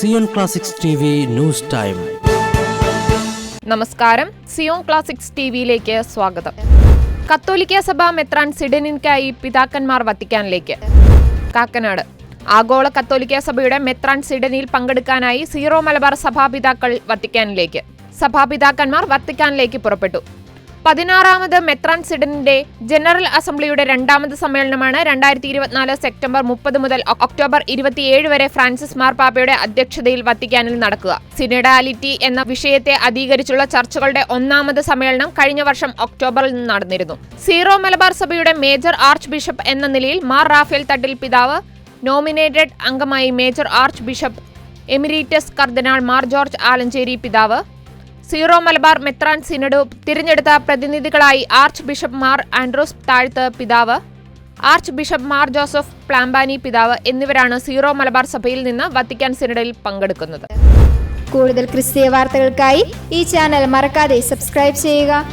Zion classics T news time നമസ്കാരം. Zion classics T വിയിലേക്ക് സ്വാഗതം. കത്തോലിക്ക സഭ മെത്രാൻ സിഡനിൻകായി പിതാക്കന്മാർ വത്തിക്കാനിലേക്ക്. കാക്കനാട്. ആഗോള കത്തോലിക്ക സഭയുടെ മെത്രാൻ സിഡനിയിൽ പങ്കെടുക്കാനായി സീറോ മലബാർ സഭാപിതാക്കൾ വത്തിക്കാനിലേക്ക്. സഭാപിതാക്കന്മാർ വത്തിക്കാനിലേക്ക് പുറപ്പെട്ടു. പതിനാറാമത് മെത്രാൻ സിഡനിന്റെ ജനറൽ അസംബ്ലിയുടെ രണ്ടാമത് സമ്മേളനമാണ് രണ്ടായിരത്തി ഇരുപത്തിനാല് സെപ്റ്റംബർ മുപ്പത് മുതൽ ഒക്ടോബർ ഇരുപത്തിയേഴ് വരെ ഫ്രാൻസിസ് മാർപ്പാപ്പയുടെ അധ്യക്ഷതയിൽ വത്തിക്കാനിൽ നടക്കുക. സിനഡാലിറ്റി എന്ന വിഷയത്തെ അധികരിച്ചുള്ള ചർച്ചകളുടെ ഒന്നാമത് സമ്മേളനം കഴിഞ്ഞ വർഷം ഒക്ടോബറിൽ നടന്നിരുന്നു. സീറോ മലബാർ സഭയുടെ മേജർ ആർച്ച് ബിഷപ്പ് എന്ന നിലയിൽ മാർ റാഫേൽ തട്ടിൽ പിതാവ് നോമിനേറ്റഡ് അംഗമായി മേജർ ആർച്ച് ബിഷപ്പ് എമിരീറ്റസ് കർദിനാൾ മാർ ജോർജ് ആലഞ്ചേരി പിതാവ് സീറോ മലബാർ മെത്രാൻ സിനഡ് തിരഞ്ഞെടുത്ത പ്രതിനിധികളായി ആർച്ച് ബിഷപ്പ് മാർ ആൻഡ്രോസ് താഴ്ത്ത് പിതാവ് archbishop Mar Joseph Pamplany പിതാവ് എന്നിവരാണ് സീറോ മലബാർ സഭയിൽ നിന്ന് വത്തിക്കാൻ സിനഡിൽ പങ്കെടുക്കുന്നത്. കൂടുതൽ ക്രിസ്തീയ വാർത്തകൾക്കായി ഈ ചാനൽ മറക്കാതെ സബ്സ്ക്രൈബ് ചെയ്യുക.